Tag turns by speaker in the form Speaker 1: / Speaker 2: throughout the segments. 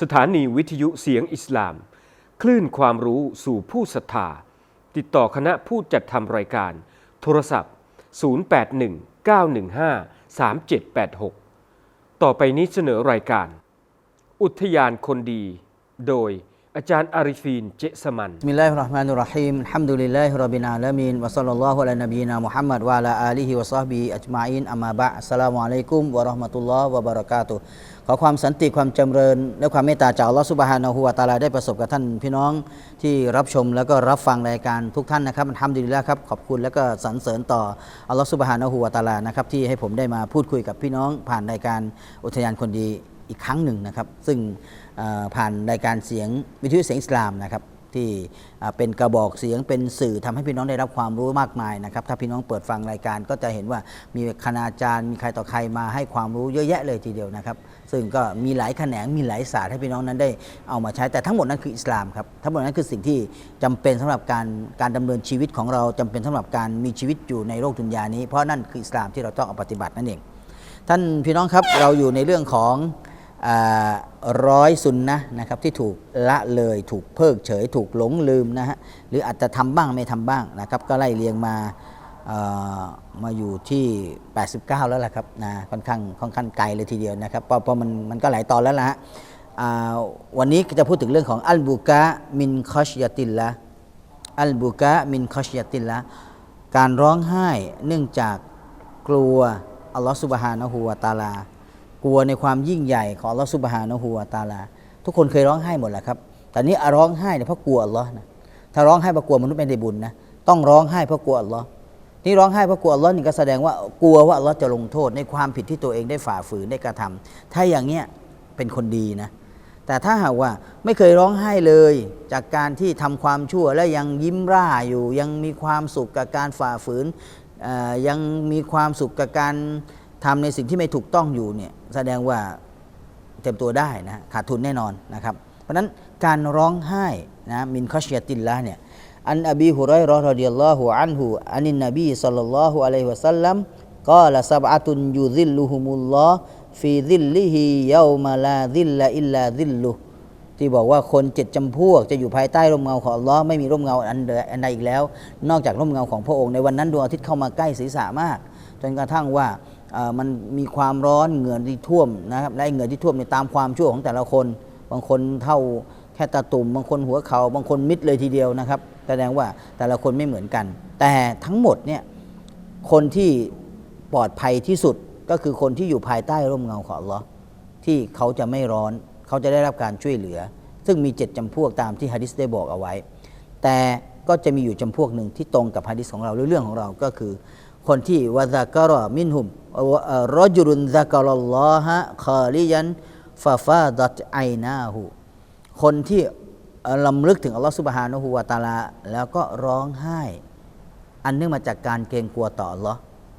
Speaker 1: สถานีวิทยุเสียงอิสลาม คลื่นความรู้สู่ผู้ศรัทธา ติดต่อคณะผู้จัดทำรายการ โทรศัพท์ 0819153786 ต่อไปนี้เสนอรายการ อุทยานคนดี โดย อาจารย์อาริฟีนเจสมัน
Speaker 2: มิลลาฮิรราะห์มานุรราะฮีมฮัมดุลิลลาฮิรับบินาลามีนวะสัลลัลลอฮุอะลัยนบีนามุฮัมมัดวะลาอาลีฮิวะซอฮบีอัจมาอินอะมมาบะสลามุอะลัยกุมวะราะห์มะตุลลอฮ์วะบะเราะกาตุขอความสันติความจำเริญ และความเมตตาจากอัลลอฮ์สุบฮานะฮูวะตาลาได้ประสบกับท่านพี่น้องที่รับชมแล้วก็รับฟังรายการทุกท่านนะครับทำดีแล้วครับขอบคุณแล้วก็สรรเสริญต่ออัลลอฮ์ซุบฮานะฮูวะตาลานะครับที่ให้ผมได้มาพูดคุยกับพี่น้องผ่านรายการอุทยานคนดี อีกครั้งหนึ่งนะครับ ซึ่งผ่านรายการเสียงวิทยุเสียงอิสลามนะครับที่เป็นกระบอกเสียงเป็นสื่อทำให้พี่น้องได้รับความรู้มากมายนะครับ ถ้าพี่น้องเปิดฟังรายการก็จะเห็นว่ามีคณาจารย์มีใครต่อใครมาให้ความรู้เยอะแยะเลยทีเดียวนะครับ ซึ่งก็มีหลายแขนงมีหลายศาสตร์ให้พี่น้องนั้นได้เอามาใช้แต่ทั้งหมดนั้นคืออิสลามครับทั้งหมดนั้นคือสิ่งที่จำเป็นสำหรับการการดำเนินชีวิตของเราจำเป็นสำหรับการมีชีวิตอยู่ในโลกดุนยานี้เพราะนั่นคืออิสลามที่เราต้องเอาปฏิบัตินั่นเองท่านพี่น้องครับเราอยู่ในเรื่องของ ร้อยซุนนะนะครับที่ถูกละเลยถูกเพิกเฉย ถูกหลงลืมนะฮะหรืออาจจะทำบ้างไม่ทำบ้างนะครับ ก็ไล่เรียงมาเอ่อมาอยู่ที่ 89 แล้วล่ะครับนะค่อนข้างค่อนข้างไกลเลยทีเดียวนะครับเพราะเพราะมันมันก็หลายตอนแล้วละฮะวันนี้จะพูดถึงเรื่องของอัลบุกะมินคอชยาติลละอัลบุกะมินคอชยาติลละการร้องไห้เนื่องจากกลัวอัลลอฮฺสุบฮานะฮูวาตาลา กลัวในความยิ่งใหญ่ของอัลลอฮฺสุบฮานะฮูวาตาลา ทุกคนเคยร้องไห้หมดแหละครับแต่นี้ร้องไห้เนี่ยเพราะกลัวอัลลอฮ์นะถ้าร้องไห้เพราะกลัวมนุษย์ไม่ได้บุญนะต้องร้องไห้เพราะกลัวอัลลอฮ์ที่ร้องไห้เพราะกลัวอัลลอฮ์นี่ก็แสดงว่ากลัวว่าอัลลอฮ์จะลงโทษในความผิดที่ตัวเองได้ฝ่าฝืนได้กระทำถ้าอย่างเนี้ยเป็นคนดีนะแต่ถ้าหากว่าไม่เคยร้องไห้เลยจากการที่ทำความชั่วและยังยิ้มร่าอยู่ ยังมีความสุขกับการฝ่าฝืนยังมีความสุขกับการ ทำในสิ่งที่ไม่ถูกต้องอยู่เนี่ยแสดงว่าเต็มตัวได้นะขาดทุนแน่นอนนะครับ เพราะนั้นการร้องไห้นะมินคอชยาตินละเนี่ยอันอบีฮุไรราะห์รดิยัลลอฮุอันฮุอานินนบีสัลลัลลอฮุอะลัยฮิวะสัลลัมกาละซับอะตุนยูซิลลุฮุมุลลอฮ์ฟีซิลลิฮิเยามาลาซิลละอิลลาซิลลุที่บอกว่าคนเจ็ดจำพวกจะอยู่ภายใต้ร่มเงาของอัลลอฮ์ไม่มีร่มเงาอันใดอีกแล้ว นอกจากร่มเงาของพระองค์ในวันนั้นดวงอาทิตย์เข้ามาใกล้ศีรษะมาก จนกระทั่งว่า มันมีความร้อนเหงื่อที่ท่วมนะครับและเหงื่อที่ท่วมในยตามความชั่วของแต่ละคน บางคนเท่าแค่ตาตุ่ม บางคนหัวเขา่าบางคนมิดเลยทีเดียวนะครับ แสดงว่าแต่ละคนไม่เหมือนกัน แต่ทั้งหมดเนี่ยคนที่ปลอดภัยที่สุดก็คือคนที่อยู่ภายใต้ร่มเงาของอัลลอฮ์ที่เขาจะไม่ร้อน เขาจะได้รับการช่วยเหลือ ซึ่งมีเจ็ดจำพวกตามที่ฮะดิษได้บอกเอาไว้ แต่ก็จะมีอยู่จำพวกหนึ่งที่ตรงกับฮะดิษของเราหรือเรื่องของเราก็คือ คนที่วะซากรอมินหุมรอจุรุนซากรอลลอฮะคาลิยันฟาฟาดัตไอนาหูคนที่ลำลึกถึงอัลลอฮฺสุบฮานะฮูวาตาลา แล้วก็ร้องไห้ อันเนื่องมาจากการเกรงกลัวต่ออัลลอฮ์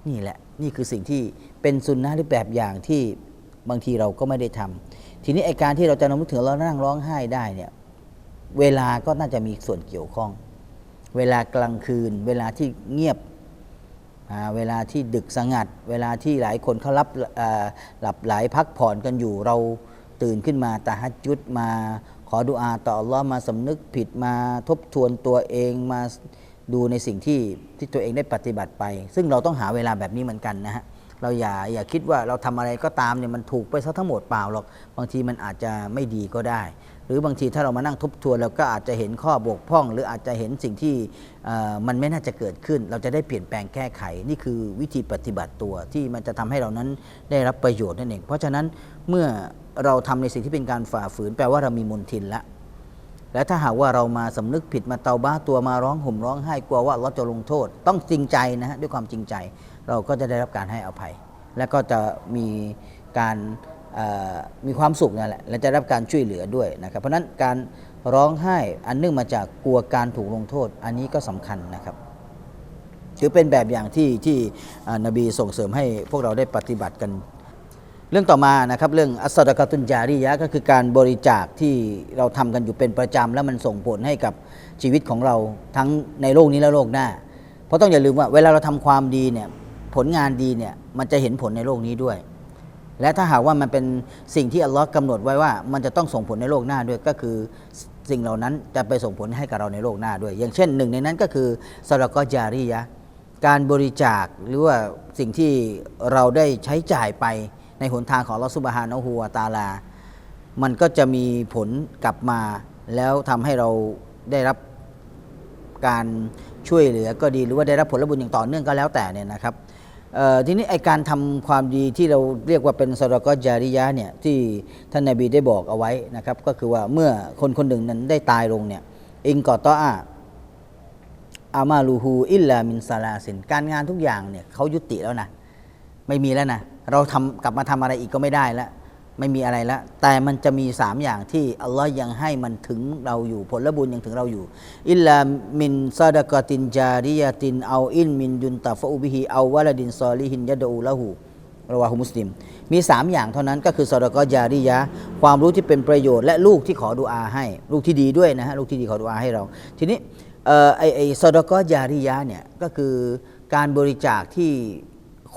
Speaker 2: นี่แหละ นี่คือสิ่งที่เป็นสุนนะหรือแบบอย่างที่บางทีเราก็ไม่ได้ทำทีนี้ไอการที่เราจะนำนึกถึงเรานั่งร้องไห้ได้เนี่ยเวลาก็น่าจะมีส่วนเกี่ยวข้อง เวลากลางคืน เวลาที่เงียบ เวลาที่ดึกสงัด เวลาที่หลายคนเขารับหลับไหลพักผ่อนกันอยู่เราตื่นขึ้นมาตาฮัจุดมา ขอดุอาต่ออัลลอฮ์มาสำนึกผิดมาทบทวนตัวเองมาดูในสิ่งที่ที่ตัวเองได้ปฏิบัติไป ซึ่งเราต้องหาเวลาแบบนี้เหมือนกันนะฮะเราอย่าอย่าคิดว่าเราทำอะไรก็ตามเนี่ยมันถูกไปซะทั้งหมดเปล่าหรอก บางทีมันอาจจะไม่ดีก็ได้ หรือบางทีถ้าเรามานั่งทบทวนเราก็อาจจะเห็นข้อบกพร่อง หรืออาจจะเห็นสิ่งที่มันไม่น่าจะเกิดขึ้น เราจะได้เปลี่ยนแปลงแก้ไข นี่คือวิธีปฏิบัติตัวที่มันจะทำให้เรานั้นได้รับประโยชน์นั่นเอง เพราะฉะนั้นเมื่อเราทำในสิ่งที่เป็นการฝ่าฝืน แปลว่าเรามีมนทินละและถ้าหากว่าเรามาสำนึกผิดมาเตาบ้าตัวมาร้องห่มร้องไห้กลัวว่าเราจะลงโทษ ต้องจริงใจนะฮะด้วยความจริงใจ เราก็จะได้รับการให้อภัย และก็จะมีการ มีความสุขนั่นแหละและจะรับการช่วยเหลือด้วยนะครับ เพราะนั้นการร้องไห้อันเนื่องมาจากกลัวการถูกลงโทษ อันนี้ก็สำคัญนะครับถือเป็นแบบอย่างที่ที่นบีส่งเสริมให้พวกเราได้ปฏิบัติกัน เรื่องต่อมานะครับเรื่องอัสซาดกะตุนจาริยะก็คือการบริจาคที่เราทำกันอยู่เป็นประจำแล้วมันส่งผลให้กับชีวิตของเราทั้งในโลกนี้และโลกหน้า เพราะต้องอย่าลืมว่าเวลาเราทำความดีเนี่ยผลงานดีเนี่ยมันจะเห็นผลในโลกนี้ด้วย และถ้าหากว่ามันเป็นสิ่งที่อัลลอฮ์กำหนดไว้ว่า มันจะต้องส่งผลในโลกหน้าด้วยก็คือสิ่งเหล่านั้นจะไปส่งผลให้กับเราในโลกหน้าด้วย อย่างเช่นหนึ่งในนั้นก็คือสระกอจาริยะการบริจาคหรือว่าสิ่งที่เราได้ใช้จ่ายไปในหนทางของลอฮ์ซุบฮานะฮูวตาลา มันก็จะมีผลกลับมา แล้วทำให้เราได้รับการช่วยเหลือก็ดีหรือว่าได้รับผลบุญอย่างต่อเนื่องก็แล้วแต่เนี่ยนะครับ ทีนี้ไอการทำความดีที่เราเรียกว่าเป็นสรกจาริยะเนี่ยที่ท่านนาบีได้บอกเอาไว้นะครับ ก็คือว่าเมื่อคนคนหนึ่งนั้นได้ตายลงเนี่ยอิงกอตออาอามาลูฮูอิลลามินซาลาสินการงานทุกอย่างเนี่ยเขายุติแล้วนะ ไม่มีแล้วนะ เราทำกลับมาทำอะไรอีกก็ไม่ได้แล้ว ไม่มีอะไรล้วแต่มันจะมีสามอย่างที่อัลลอฮ์ยังให้มันถึงเราอยู่ ผลบุญยังถึงเราอยู่ อิลลามินซาดะกตินจาริยาตินเอาอินมินยุนตาฟะอุบิฮิเอาวะลาดินซอลิฮินยะดูละหูระวาฮุมุสลิม มีสามอย่างเท่านั้นก็คือซาดะกอจาริยะ ความรู้ที่เป็นประโยชน์และลูกที่ขอดุอาให้ ลูกที่ดีด้วยนะฮะลูกที่ดีขอดุอาให้เรา ทีนี้ไอไอซอดกอยาริยะเนี่ยก็คือการบริจาคที่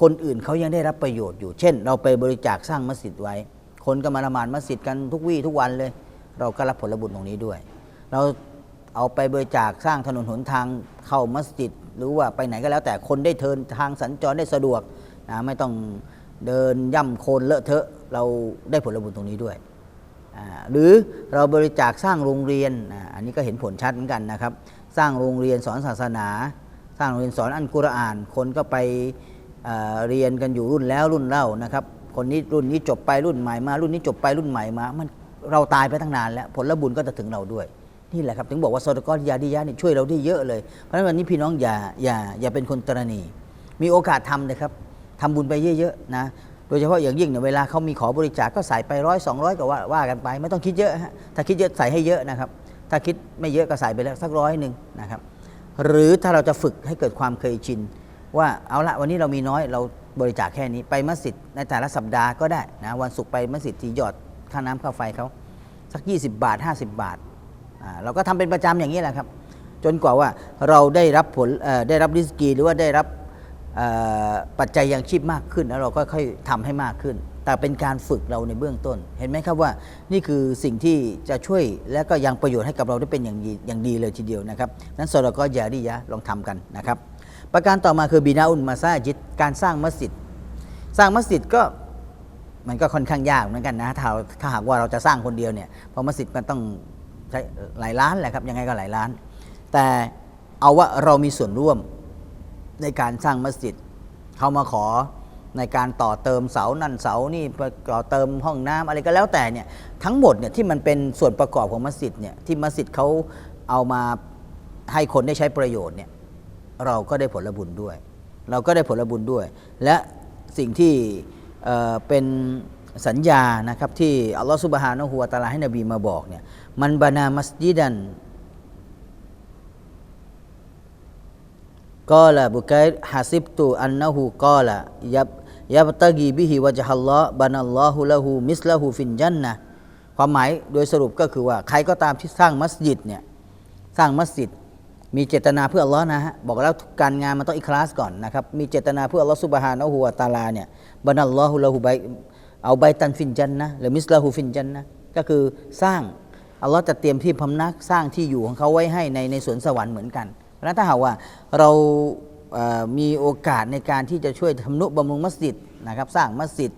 Speaker 2: คนอื่นเขายังได้รับประโยชน์อยู่ เช่น เราไปบริจาคสร้างมัสยิดไว้ คนก็มาละหมาดมัสยิดกันทุกวี่ทุกวันเลย เราก็รับผลบุญตรงนี้ด้วย เราเอาไปบริจาคสร้างถนนหนทางเข้ามัสยิด หรือว่าไปไหนก็แล้วแต่คนได้เทินทางสัญจรได้สะดวกนะไม่ต้องเดินย่ำโคลนเลอะเทอะเราได้ผลบุญตรงนี้ด้วย หรือเราบริจาคสร้างโรงเรียน อันนี้ก็เห็นผลชัดเหมือนกันนะครับ สร้างโรงเรียนสอนศาสนา สร้างโรงเรียนสอนอันกุรอาน คนก็ไปเรียนกันอยู่รุ่นแล้วรุ่นเล่านะครับ คนนี้รุ่นนี้จบไปรุ่นใหม่มารุ่นนี้จบไปรุ่นใหม่มา มันเราตายไปตั้งนานแล้ว ผลบุญก็จะถึงเราด้วย นี่แหละครับ ถึงบอกว่าโซอดกอนยาดิยะนี่ช่วยเราได้เยอะเลย เพราะฉะนั้นวันนี้พี่น้องอย่าอย่าอย่าเป็นคนตรณี มีโอกาสทำนะครับทำบุญไปเยอะๆนะโดยเฉพาะอย่างยิ่งเนี่ยเวลาเขามีขอบริจาคก็ใส่ไปร้อยสองร้อยก็ว่าว่ากันไป ไม่ต้องคิดเยอะฮะถ้าคิดเยอะใส่ให้เยอะนะครับ ถ้าคิดไม่เยอะก็ใส่ไปแล้วสักร้อยหนึ่งนะครับ หรือถ้าเราจะฝึกให้เกิดความเคยชิน ว่าเอาละวันนี้เรามีน้อยเรา บริจาคแค่นี้ไปมัสยิดในแต่ละสัปดาห์ก็ได้นะวันศุกร์ไปมัสยิดที่ยอดค่าน้ำค่าไฟเขาสัก 20 บาท 50 บาทอ่าเราก็ทำเป็นประจำอย่างนี้แหละครับ จนกว่าว่าเราได้รับผลได้รับริสกีหรือว่าได้รับปัจจัยยังชีพมากขึ้น แล้วเราก็ค่อยทำให้มากขึ้น แต่เป็นการฝึกเราในเบื้องต้น เห็นไหมครับว่านี่คือสิ่งที่จะช่วยและก็ยังประโยชน์ให้กับเราได้เป็นอย่างดีอย่างดีเลยทีเดียวนะครับนั้นสเราก็อย่าดิยะลองทำกันนะครับ ประการต่อมาคือบีนาอุนมาซาจิดการสร้างมัสยิด สร้างมัสยิดก็มันก็ค่อนข้างยากเหมือนกันนะถ้าถ้าหากว่าเราจะสร้างคนเดียวเนี่ยเพราะมัสยิดมันต้องใช้หลายล้านแหละครับยังไงก็หลายล้าน แต่เอาว่าเรามีส่วนร่วมในการสร้างมัสยิดเขามาขอในการต่อเติมเสานั่นเสานี่ต่อเติมห้องน้ำอะไรก็แล้วแต่เนี่ยทั้งหมดเนี่ยที่มันเป็นส่วนประกอบของมัสยิดเนี่ยที่มัสยิดเขาเอามาให้คนได้ใช้ประโยชน์เนี่ย เราก็ได้ผลบุญด้วย เราก็ได้ผลบุญด้วย และสิ่งที่เเป็นสัญญานะครับที่อัลลอฮฺสุบฮานะฮูวตาลาให้นบีมาบอกเนี่ยมันบานามัสยิดันกอละบุกัยฮาซิบตุอันนะฮูกอละยับยับตะกีบิฮิวะจฮัลลอฮ์บานัลลอฮุละฮูมิสละฮูฟินจันนะความหมายโดยสรุปก็คือว่าใครก็ตามที่สร้างมัสยิดเนี่ยสร้างมัสยิด มีเจตนาเพื่ออัลลอฮ์นะฮะบอกแล้วการงานมันต้องอิคลาสก่อนนะครับมีเจตนาเพื่ออัลลอฮ์ซุบฮานะฮูวะตาลาเนี่ยบานัลลอฮุละฮูไบเอาใบตันฟินจันนะหรือมิสลาฮูฟินจันนะก็คือสร้างอัลลอฮ์จะเตรียมที่พำนักสร้างที่อยู่ของเขาไว้ให้ในในสวนสวรรค์เหมือนกันเพราะนั้นถ้าหากว่าเรามีโอกาสในการที่จะช่วยทำนุบำรุงมัสยิดนะครับสร้างมัสยิด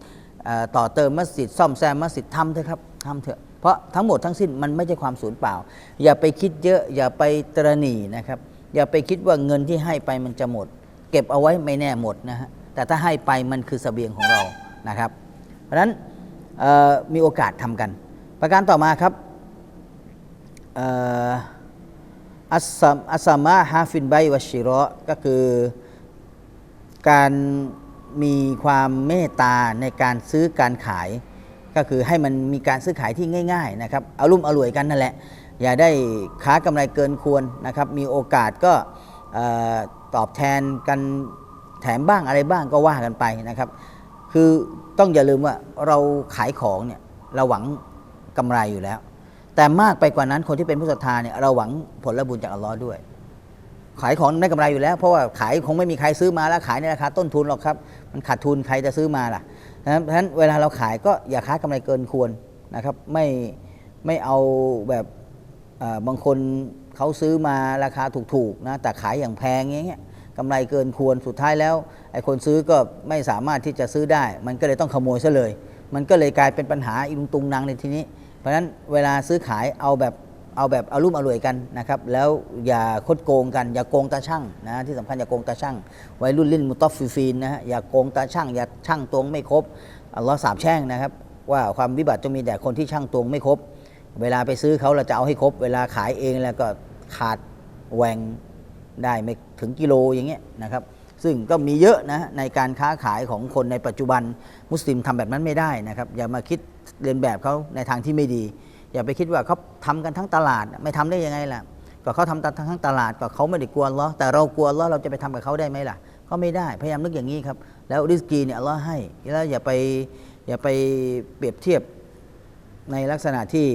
Speaker 2: ต่อเติมมัสยิดซ่อมแซมมัสยิดทำเถอะครับทำเถอะ เพราะทั้งหมดทั้งสิ้นมันไม่ใช่ความสูญเปล่า อย่าไปคิดเยอะ อย่าไปตระหนี่นะครับ อย่าไปคิดว่าเงินที่ให้ไปมันจะหมด เก็บเอาไว้ไม่แน่หมดนะฮะแต่ถ้าให้ไปมันคือเสบียงของเรานะครับ เพราะฉะนั้นมีโอกาสทำกัน ประการต่อมาครับอัสมอัสซาฮาฟินไบวชชิรอก็คือการมีความเมตตาในการซื้อการขาย ก็คือให้มันมีการซื้อขายที่ง่ายๆนะครับเอารุ่มอร่วยกันนั่นแหละ อย่าได้ค้ากำไรเกินควรนะครับ มีโอกาสก็ตอบแทนกันแถมบ้างอะไรบ้างก็ว่ากันไปนะครับ คือต้องอย่าลืมว่าเราขายของเนี่ยเราหวังกำไรอยู่แล้ว แต่มากไปกว่านั้นคนที่เป็นผู้ศรัทธาเนี่ยเราหวังผลบุญจากอัลลอฮ์ด้วย ขายของได้กำไรอยู่แล้ว เพราะว่าขายคงไม่มีใครซื้อมาแล้วขายในราคาต้นทุนหรอกครับ มันขาดทุนใครจะซื้อมาล่ะ นะเพราะฉะนั้นเวลาเราขายก็อย่าค้ากำไรเกินควรนะครับ ไม่ไม่เอาแบบบางคนเขาซื้อมาราคาถูกๆนะแต่ขายอย่างแพงอย่างเงี้ยกำไรเกินควรสุดท้ายแล้วไอ้คนซื้อก็ไม่สามารถที่จะซื้อได้ มันก็เลยต้องขโมยซะเลย มันก็เลยกลายเป็นปัญหาอีลุงตุงนางในทีนี้ เพราะฉะนั้นเวลาซื้อขายเอาแบบ เอาแบบอารุ่มอร่วยกันนะครับแล้วอย่าคดโกงกันอย่าโกงตาช่างนะที่สำคัญอย่าโกงตาช่างวัยรุ่นลิ้นมุตอฟฟิฟีนนะฮะอย่าโกงตาช่างอย่าช่างตวงไม่ครบอัลลอฮ์สาบแช่งนะครับ ว่าความวิบัติจะมีแต่คนที่ช่างตวงไม่ครบ เวลาไปซื้อเขาเราจะเอาให้ครบ เวลาขายเองแล้วก็ขาดแหวงได้ไม่ถึงกิโลอย่างเงี้ยนะครับซึ่งก็มีเยอะนะในการค้าขายของคนในปัจจุบันมุสลิมทำแบบนั้นไม่ได้นะครับอย่ามาคิดเรียนแบบเขาในทางที่ไม่ดี อย่าไปคิดว่าเขาทำกันทั้งตลาด ไม่ทำได้ยังไงล่ะก็เขาทำทั้งทั้งตลาดก็เขาไม่ได้กลัวลเลาะห์แต่เรากลัวลเลาะห์เราจะไปทำกับเขาได้ไหมล่ะก็ไม่ได้พยายามนึกอย่างนี้ครับ แล้วริสกีเนี่ยลเลาให้แล้วอย่าไปอย่าไปเปรียบเทียบในลักษณะที่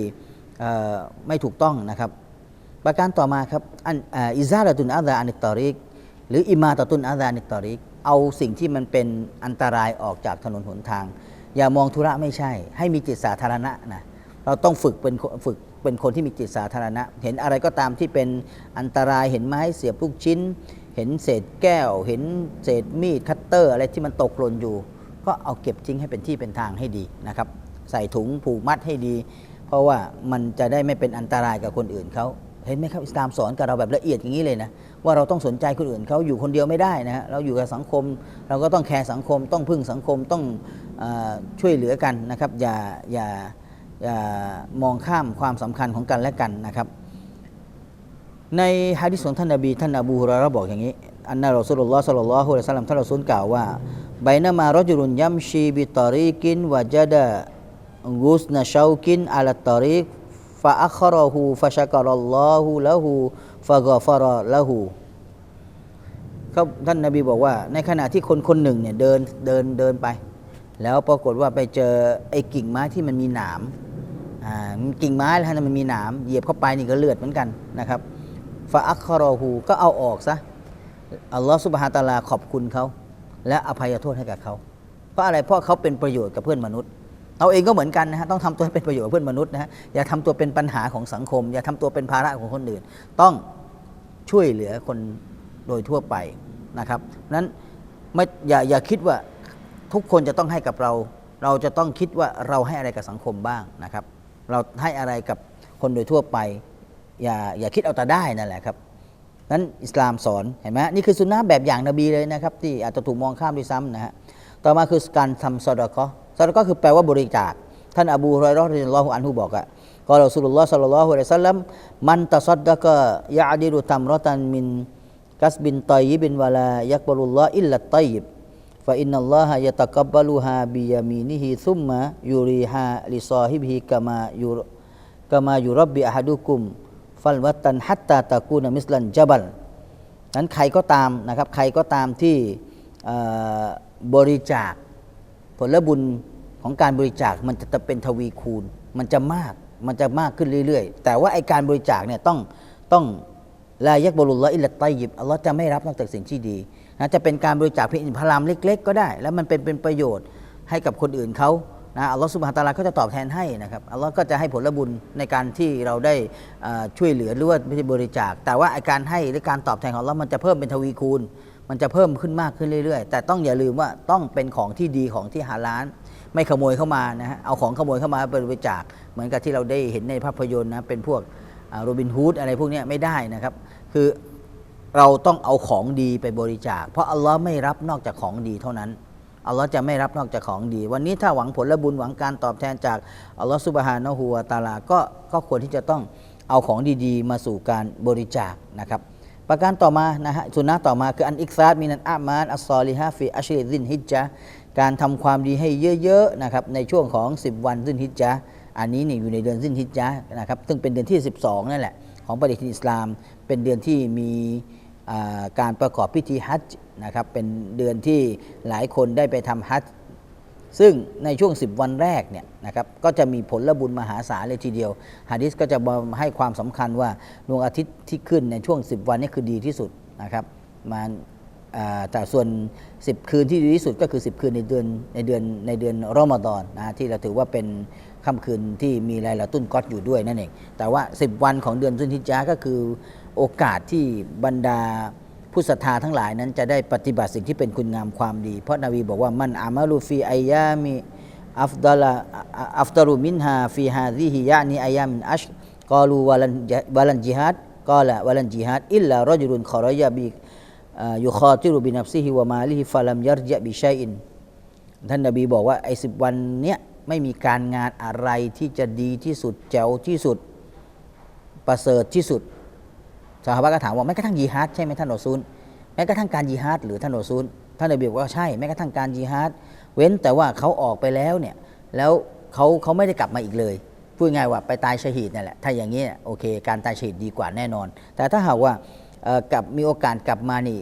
Speaker 2: ไม่ถูกต้องนะครับ ประการต่อมาครับอันอิซาลตุนอาดาอานิตตอริก หรืออิมาตตุนอาดาอานิตตอริก เอาสิ่งที่มันเป็นอันตรายออกจากถนนหนทาง อย่ามองธุระไม่ใช่ ให้มีจิตสาธารณะนะ เราต้องฝึกเป็นฝึกเป็นคนที่มีจิตสาธารณะ เห็นอะไรก็ตามที่เป็นอันตรายเห็นไม้เสียบลูกชิ้น เห็นเศษแก้ว เห็นเศษมีดคัตเตอร์ อะไรที่มันตกหล่นอยู่ ก็เอาเก็บทิ้งให้เป็นที่เป็นทางให้ดีนะครับใส่ถุงผูกมัดให้ดี เพราะว่ามันจะได้ไม่เป็นอันตรายกับคนอื่นเขาเห็นไหมครับอิสลามสอนกับเราแบบละเอียดอย่างนี้เลยนะว่าเราต้องสนใจคนอื่นเขาอยู่คนเดียวไม่ได้นะฮะเราอยู่กับสังคม เราก็ต้องแคร์สังคม ต้องพึ่งสังคมต้องอช่วยเหลือกันนะครับอย่าอย่าอย่า มองข้ามความสำคัญของกันและกันนะครับ ในฮะดิษของท่านนบีท่านอบูฮุรอยเระบอกอย่างนี้ อันนะรอซูลุลลอฮ์สัลลัลลอฮุอะลัยฮิวะซัลลัมท่านรอซูลกล่าวว่าไบนามารจุลุนยัมชีบิตอรีกินวะจัดะกุสนะชาวกินอัลตอริกฟะอัครอฮูฟะชักรัลลอฮุละฮูฟะกอฟรอละฮูเขาท่านนบีบอกว่า ในขณะที่คนคนหนึ่งเนี่ยเดินเดินเดินไป แล้วปรากฏว่าไปเจอไอ้กิ่งไม้ที่มันมีหนาม กิ่งไม้แล้วนะมันมีหนามเหยียบเข้าไปนี่ก็เลือดเหมือนกันนะครับฟาอัคคารอฮูก็เอาออกซะอัลลอฮฺสุบฮาตะอาลาขอบคุณเขา และอภัยโทษให้กับเขา เพราะอะไรเพราะเขาเป็นประโยชน์กับเพื่อนมนุษย์เราเองก็เหมือนกันนะฮะต้องทำตัวให้เป็นประโยชน์กับเพื่อนมนุษย์นะฮะอย่าทำตัวเป็นปัญหาของสังคม อย่าทำตัวเป็นภาระของคนอื่น ต้องช่วยเหลือคนโดยทั่วไปนะครับนั้นไม่อย่าอย่าคิดว่าทุกคนจะต้องให้กับเรา เราจะต้องคิดว่าเราให้อะไรกับสังคมบ้างนะครับ เราให้อะไรกับคนโดยทั่วไป อย่าอย่าคิดเอาแต่ได้นั่นแหละครับนั้นอิสลามสอนเห็นไหมนี่คือสุนนะแบบอย่างนบีเลยนะครับ ที่อาจจะถูกมองข้ามด้วยซ้ำนะฮะต่อมาคือการทำซอดะกอซอดะกอคือแปลว่าบริจาคท่านอบูฮุไรเราะห์ริยัลลอฮุอันฮุบอกอะกอรอสุลลอฮ์สัลลัลลอฮุอะลัยซัลลัมมันตะซัดดะกะยะอดิลุตัมรอตันมินกัสบินตอยิบินวะลายักบะลุลลอฮ์อิลลัตตอย ฟาอินนัลลอฮะยะตะกับบาลูฮาบิยามีนิฮิซุมมะยูรีฮาลิซอฮิบฮิกามายูกามายูรับบิอะฮัดุคุม ฟัลวัตันฮัตตาตะกูนมิสลันจับัลนั้นใครก็ตามนะครับใครก็ตามที่บริจาค ผลบุญของการบริจาคมันจะเป็นทวีคูณ มันจะมากมันจะมากขึ้นเรื่อยๆ แต่ว่าไอการบริจาคเนี่ยต้องต้องลายักบรุลละอิลลัตไตยิบอัลลอฮ์จะไม่รับนอกจากสิ่งที่ดี นะจะเป็นการบริจาคเพียงอินพารามเล็ก ๆ ก็ได้ แล้วมันเป็นเป็นประโยชน์ให้กับคนอื่นเขานะอัลลอฮ์สุบฮานตาลาก็จะตอบแทนให้นะครับอัลลอฮ์ก็จะให้ผลบุญในการที่เราได้ช่วยเหลือหรือว่าไม่ใช่บริจาค แต่ว่าการให้หรือการตอบแทนของอัลลอฮ์มันจะเพิ่มเป็นทวีคูณ มันจะเพิ่มขึ้นมากขึ้นเรื่อยๆ แต่ต้องอย่าลืมว่าต้องเป็นของที่ดีของที่ฮาลาลไม่ขโมยเข้ามานะฮะเอาของขโมยเข้ามาบริจาค เหมือนกับที่เราได้เห็นในภาพยนตร์นะเป็นพวกโรบินฮูดอะไรพวกนี้ไม่ได้นะครับ คือ เราต้องเอาของดีไปบริจาค เพราะอัลลอฮ์ไม่รับนอกจากของดีเท่านั้นอัลลอฮ์จะไม่รับนอกจากของดี วันนี้ถ้าหวังผลและบุญหวังการตอบแทนจากอัลลอฮ์ซุบฮานะฮูวะตะอาลาก็ก็ควรที่จะต้องเอาของดีๆ มาสู่การบริจาคนะครับ ประการต่อมานะฮะสุนนะต่อมาคืออันอิกซาดมินันอามานอัสซอลิฮะฟิอัชริซินฮิจจาการทำความดีให้เยอะๆนะครับในช่วงของ 10 วันซินฮิจจาอันนี้เนี่ยอยู่ในเดือนซินฮิจจานะครับซึ่งเป็นเดือนที่ 12 นั่นแหละของปฏิทินอิสลาม เป็นเดือนที่มี การประกอบพิธีฮัจญ์นะครับเป็นเดือนที่หลายคนได้ไปทำฮัจญ์ซึ่งในช่วง 10 วันแรกเนี่ยนะครับก็จะมีผลบุญมหาศาลเลยทีเดียวฮะดิษก็จะบอกให้ความสำคัญว่าดวงอาทิตย์ที่ขึ้นในช่วง 10 วันนี้คือดีที่สุดนะครับมาแต่ส่วน 10 คืนที่ดีที่สุดก็คือ 10 คืนในเดือนในเดือนในเดือนรอมฎอนนะที่เราถือว่าเป็นค่ำคืนที่มีไลลาตุนก๊อดอยู่ด้วยนั่นเอง แต่ว่า 10 วันของเดือนซุนฮิจญาก็คือ โอกาสที่บรรดาผู้ศรัทธาทั้งหลายนั้นจะได้ปฏิบัติสิ่งที่เป็นคุณงามความดี เพราะนบีบอกว่ามันอามาลูฟีอายามิอัฟดลอัฟตารุมินฮาฟีฮาซิฮิยะนีอายามินอัชกอลูวาลันวาลันจิฮัดกอละวาลันจิฮัดอิลลารจุลุนขอรยะบิยุคอติรุบินับซิฮิวะมาลิฮิฟะลัมยัรจะบิชัยอินท่านนบีบอกว่าไอ้สิบวันเนี้ยไม่มีการงานอะไรที่จะดีที่สุดแจ๋วที่สุด ประเสริฐที่สุด สาฮาบะก็ถามว่าแม้กระทั่งยีฮาดใช่ไหมท่านรอซูลแม้กระทั่งการยีฮาดหรือท่านรอซูลท่านนบีบอกว่าใช่แม้กระทั่งการยีฮาดเว้นแต่ว่าเขาออกไปแล้วเนี่ยแล้วเขาเขาไม่ได้กลับมาอีกเลยพูดง่ายว่าไปตายชะฮีดนั่นแหละถ้าอย่างนี้โอเค การตายชะฮีดดีกว่าแน่นอน แต่ถ้าหากว่ากลับมีโอกาสกลับมานี่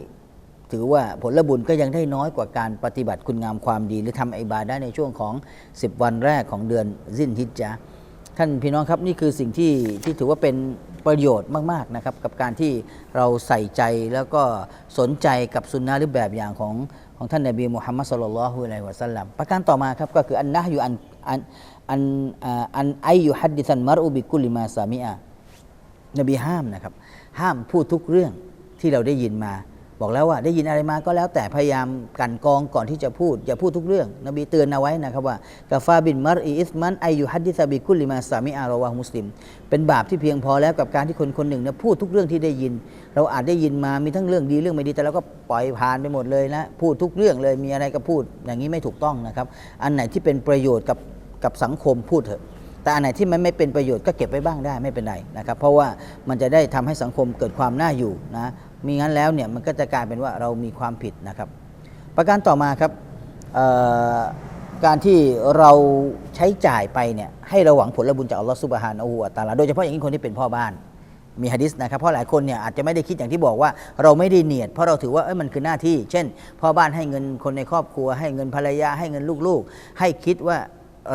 Speaker 2: ถือว่าผลบุญก็ยังได้น้อยกว่าการปฏิบัติคุณงามความดี หรือทำอิบาไดะห์ในช่วงของ 10 วันแรกของเดือนซินฮิจญะท่านพี่น้องครับนี่คือสิ่งที่ที่ถือว่าเป็น ประโยชน์มากๆนะครับกับการที่เราใส่ใจแล้วก็สนใจกับสุนนะหรือแบบอย่างของของท่านนบีมุฮัมมัดสุลลัลฮุอะลัยฮิวะสัลลัมประการต่อมาครับก็คืออันนะอยู่อันอันอันอันไอยูฮัดดิสันมารอุบิกุลิมาซามิอานบีห้ามนะครับ ห้ามพูดทุกเรื่องที่เราได้ยินมา บอกแล้วว่าได้ยินอะไรมาก็แล้วแต่พยายามกันกองก่อนที่จะพูด อย่าพูดทุกเรื่อง นบีเตือนเอาไว้นะครับว่ากาฟาบินมารอีอิสมันไอยูฮัดดิซาบิคุลิมาสามิอาราวามุสลิม เป็นบาปที่เพียงพอแล้วกับการที่คนคนหนึ่งเนี่ยพูดทุกเรื่องที่ได้ยิน เราอาจได้ยินมามีทั้งเรื่องดีเรื่องไม่ดีแต่เราก็ปล่อยผ่านไปหมดเลยนะพูดทุกเรื่องเลยมีอะไรก็พูดอย่างนี้ไม่ถูกต้องนะครับอันไหนที่เป็นประโยชน์กับกับสังคมพูดเถอะแต่อันไหนที่มันไม่เป็นประโยชน์ก็เก็บไว้บ้างได้ไม่เป็นไรนะครับเพราะว่ามันจะได้ทำให้สังคมเกิดความน่าอยู่นะ มีงั้นแล้วเนี่ยมันก็จะกลายเป็นว่าเรามีความผิดนะครับ ประการต่อมาครับการที่เราใช้จ่ายไปเนี่ยให้เราหวังผลบุญจากอัลลอฮฺซุบฮานะฮูวะตะอาลาโดยเฉพาะอย่างยิ่งคนที่เป็นพ่อบ้านมีฮะดิษนะครับเพราะหลายคนเนี่ยอาจจะไม่ได้คิดอย่างที่บอกว่า เราไม่ได้เนียด เพราะเราถือว่าเอ้ยมันคือหน้าที่ เช่น พ่อบ้านให้เงินคนในครอบครัว ให้เงินภรรยาให้เงินลูกๆ ให้คิดว่า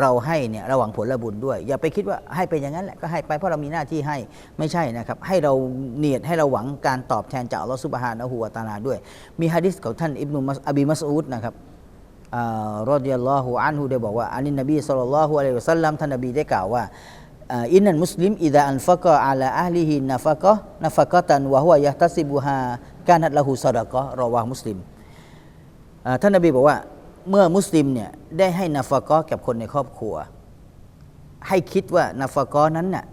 Speaker 2: เราให้เนี่ยระหวังผลบุญด้วย อย่าไปคิดว่าให้ไปอย่างนั้นแหละก็ให้ไปเพราะเรามีหน้าที่ให้ไม่ใช่นะครับ ให้เราเนียดให้เราหวังการตอบแทนจากอัลลอฮฺซุบฮานะฮูวะตาลาด้วย มีฮะดิษของท่านอิบนุมัสอบีมัสอูดนะครับอ่ารอดิยัลลอฮุอันฮุได้บอกว่าอันนี้นบีสุลต่านละฮุอะลัยฮิวะสัลลัมท่านนบีได้กล่าวว่าอินนันมุสลิมอิดะอันฟะกะอาลาอัลลิฮินัฟะกะนัฟะกะตันวะฮุวะยะตัซิบุฮากานัตละหูซอดะกะรอวามุสลิมท่านนบีบอกว่า เมื่อมุสลิมเนี่ยได้ให้นัฟะกะกับคนในครอบครัว ให้คิดว่านัฟะกะนั้นน่ะ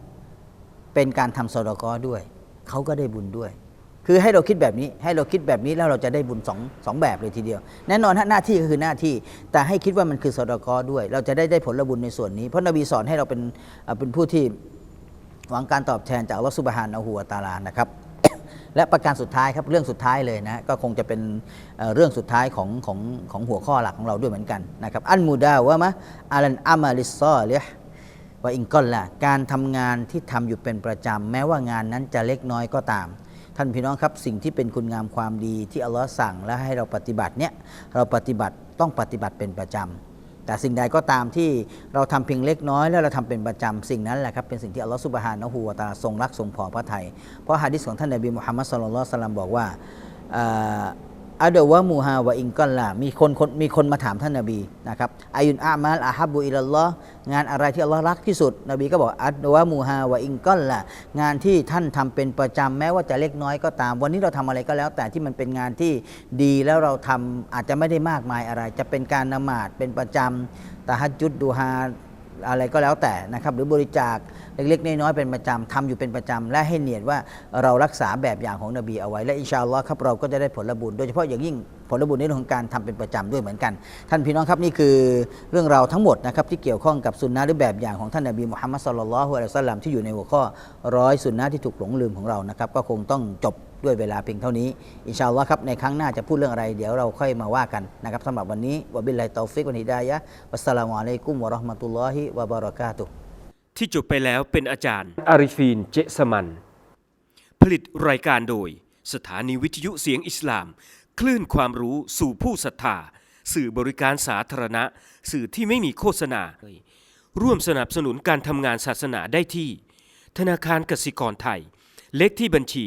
Speaker 2: เป็นการทำซอดะกะด้วย เขาก็ได้บุญด้วย คือให้เราคิดแบบนี้ให้เราคิดแบบนี้แล้วเราจะได้บุญสองสองแบบเลยทีเดียว แน่นอนหน้าที่ก็คือหน้าที่ แต่ให้คิดว่ามันคือสดกอด้วย เราจะได้ได้ผลบุญในส่วนนี้ เพราะนบีสอนให้เราเป็นเป็นผู้ที่หวังการตอบแทนจากอัลลอฮฺซุบฮานะฮูวะตาลานะครับ และประการสุดท้ายครับเรื่องสุดท้ายเลยนะก็คงจะเป็นเเรื่องสุดท้ายของของของหัวข้อหลักของเราด้วยเหมือนกันนะครับอันมูดาวะมะอาลันอามาลิซอลิฮว่าอิงกอนละการทำงานที่ทำอยู่เป็นประจำแม้ว่างานนั้นจะเล็กน้อยก็ตาม ท่านพี่น้องครับสิ่งที่เป็นคุณงามความดีที่อัลลอฮ์สั่งและให้เราปฏิบัติเนี่ยเราปฏิบัติต้องปฏิบัติเป็นประจำ แต่สิ่งใดก็ตามที่เราทำเพียงเล็กน้อย แล้วเราทำเป็นประจำสิ่งนั้นแหละครับเป็นสิ่งที่อัลลอฮฺสุบฮานะฮูวาตะอาลาทรงรักทรงพอพระทัยเพราะฮะดิษของท่านนบีมุฮัมมัดสุลลัลสัลลัมบอกว่า อ่าอาดวะมูฮาวะอิงกอนละมีคนคนมีคนมาถามท่านนบีนะครับอายุนอามัลอาฮับบุอิลลอฮ์งานอะไรที่อัลลอฮ์รักที่สุด นบีก็บอกอัดวะมูฮาวะอิงกอนละงานที่ท่านทำเป็นประจำแม้ว่าจะเล็กน้อยก็ตาม วันนี้เราทำอะไรก็แล้ว แต่ที่มันเป็นงานที่ดีแล้วเราทำอาจจะไม่ได้มากมายอะไร จะเป็นการนมาดเป็นประจำตะฮัจจุดดูฮา อะไรก็แล้วแต่นะครับหรือบริจาคเล็กๆน้อยๆเป็นประจำทำอยู่เป็นประจำและให้เนียดว่าเรารักษาแบบอย่างของนบีเอาไว้ และอินชาอัลลอฮ์ครับเราก็จะได้ผลบุญโดยเฉพาะอย่างยิ่งผลบุญในเรื่องของการทำเป็นประจำด้วยเหมือนกัน ท่านพี่น้องครับนี่คือเรื่องราวทั้งหมดนะครับที่เกี่ยวข้องกับสุนนะหรือแบบอย่างของท่านนบีมุฮัมมัดสุลลัลลอฮุอะลัยฮิวะสัลลัมที่อยู่ในหัวข้อร้อยสุนนะที่ถูกหลงลืมของเรานะครับก็คงต้องจบ ด้วยเวลาเพียงเท่านี้ อินชาอัลลอฮ์ครับในครั้งหน้าจะพูดเรื่องอะไร เดี๋ยวเราค่อยมาว่ากันนะครับสำหรับวันนี้วะบิลลาฮิตอฟิกวันฮิดายะฮ์วัสสลามุอะลัยกุมวะเราะห์มะตุลลอฮิวะบะเราะกาตุฮ์
Speaker 1: ที่จบไปแล้วเป็นอาจารย์อาริฟีนเจสมัน ผลิตรายการโดย สถานีวิทยุเสียงอิสลาม คลื่นความรู้สู่ผู้ศรัทธาสื่อบริการสาธารณะ สื่อที่ไม่มีโฆษณา ร่วมสนับสนุนการทำงานศาสนาได้ที่ ธนาคารกสิกรไทย เลขที่บัญชี